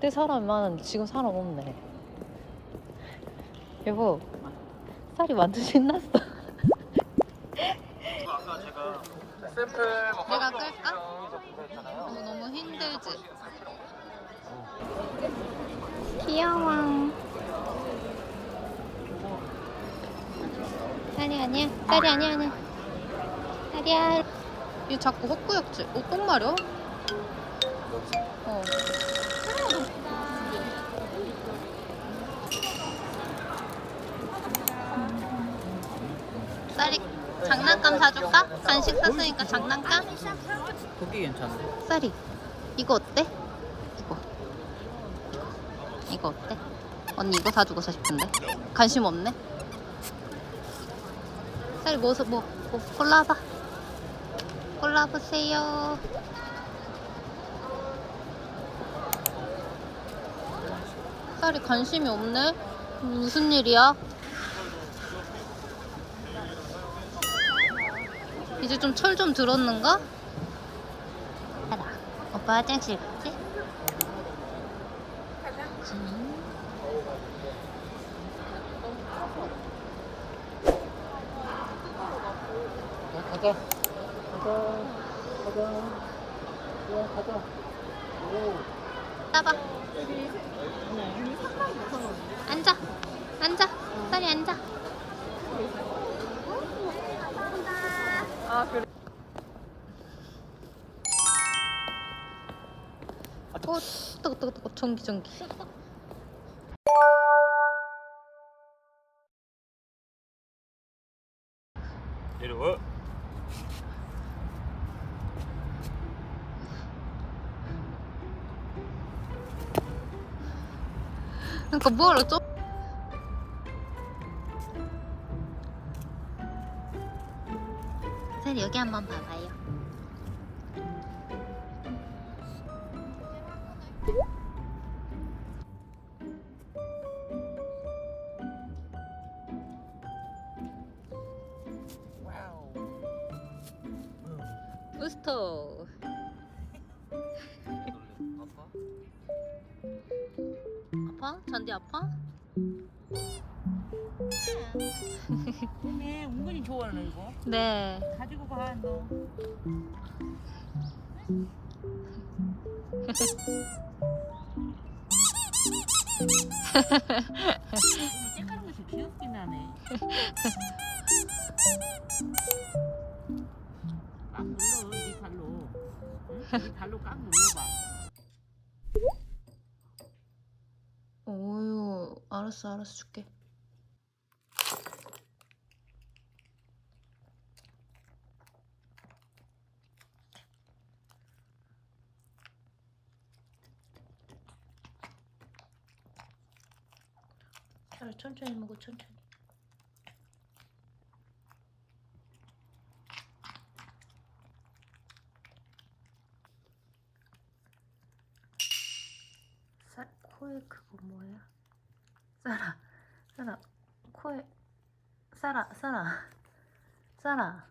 그때 사람이 많았는데 지금 사람 없네. 여보, 쌀이 완전 신났어. 아까 제가 샘플 뭐 내가 하루 끌까? 너무, 너무 힘들지? 귀여워. 딸이 아니야? 딸이 아니야, 아니야. 딸이야. 얘 자꾸 헛구역질. 어, 똥 마려? 어. 쌀이 장난감 사줄까? 간식 샀으니까 장난감? 거기 괜찮아 쌀이 이거 어때? 이거 이거 어때? 언니 이거 사주고 싶은데 관심 없네? 쌀이 뭐, 사- 뭐, 뭐 골라봐 골라보세요 쌀이 관심이 없네? 무슨 일이야? 이제 좀 철 좀 들었는가? 알아. 오빠 화장실 갔지? 음. 가자 가자 가자 그냥 가자 오 따봐. 앉아. 앉아. 딸이 앉아. 어, 뜨거 뜨거 뜨거. 전기 전기. 내려와. 그러니까 뭘 쌤 여기 한번 봐봐요. 부스터. 아파? 잔디 아파? 네, 은근히 좋아하네 이거. 네. 가지고 가 너. 쬐까는 것이 귀엽긴 하네. 꽉 눌러, 네 발로. 응? 네 발로 꽉 눌러봐. 오유, 알았어, 알았어, 줄게. 잘 천천히 먹어, 천천히. 쌀, 코에 그거 뭐야? 쌀아, 쌀아, 코에, 쌀아, 쌀아, 쌀아.